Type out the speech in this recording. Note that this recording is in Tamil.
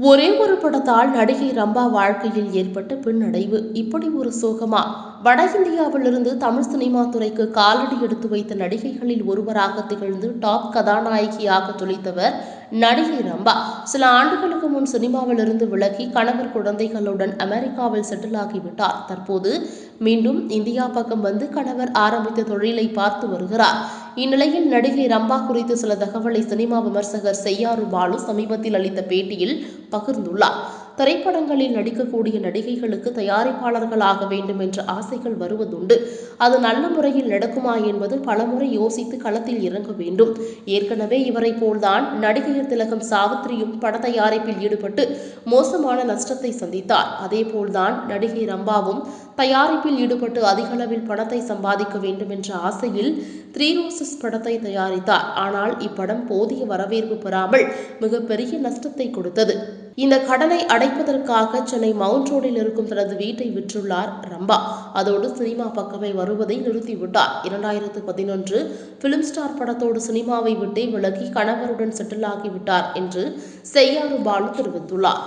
ஒரே ஒரு படத்தால் நடிகை ரம்பா வாழ்க்கையில் ஏற்பட்ட பின்னடைவு. இப்படி ஒரு சோகமா? வட இந்தியாவிலிருந்து தமிழ் சினிமா துறைக்கு காலடி எடுத்து வைத்த நடிகைகளில் ஒருவராக திகழ்ந்து டாப் கதாநாயகியாக துளித்தவர் நடிகை ரம்பா. சில ஆண்டுகளுக்கு முன் சினிமாவிலிருந்து விலகி கணவர் குழந்தைகளுடன் அமெரிக்காவில் செட்டில் ஆகிவிட்டார். தற்போது மீண்டும் இந்தியா பக்கம் வந்து கணவர் ஆரம்பித்த தொழிலை பார்த்து வருகிறார். இந்நிலையில் நடிகை ரம்பா குறித்து சில தகவலை சினிமா விமர்சகர் செய்யாறு பாலு சமீபத்தில் அளித்த பேட்டியில் பகிர்ந்துள்ளார். திரைப்படங்களில் நடிக்கக்கூடிய நடிகைகளுக்கு தயாரிப்பாளர்கள் ஆக வேண்டும் என்ற ஆசைகள் வருவதுண்டு. அது நல்ல முறையில் நடக்குமா என்பது பலமுறை யோசித்து களத்தில் இறங்க வேண்டும். ஏற்கனவே இவரை போல்தான் நடிகையர் திலகம் சாவித்திரியும் பட தயாரிப்பில் ஈடுபட்டு மோசமான நஷ்டத்தை சந்தித்தார். அதேபோல்தான் நடிகை ரம்பாவும் தயாரிப்பில் ஈடுபட்டு அதிகளவில் பணத்தை சம்பாதிக்க வேண்டும் என்ற ஆசையில் த்ரீ ரோசஸ் படத்தை தயாரித்தார். ஆனால் இப்படம் போதிய வரவேற்பு பெறாமல் மிகப்பெரிய நஷ்டத்தை கொடுத்தது. இந்த கடனை அடைப்பதற்காக சென்னை மவுண்ட் ரோடில் இருக்கும் தனது வீட்டை விற்றுள்ளார் ரம்பா. அதோடு சினிமா பக்கமே வருவதை நிறுத்திவிட்டார். இரண்டாயிரத்து பதினொன்று பிலிம் ஸ்டார் படத்தோடு சினிமாவை விட்டே விலகி கணவருடன் செட்டில் ஆகிவிட்டார் என்று செய்யாறு பாலு தெரிவித்துள்ளார்.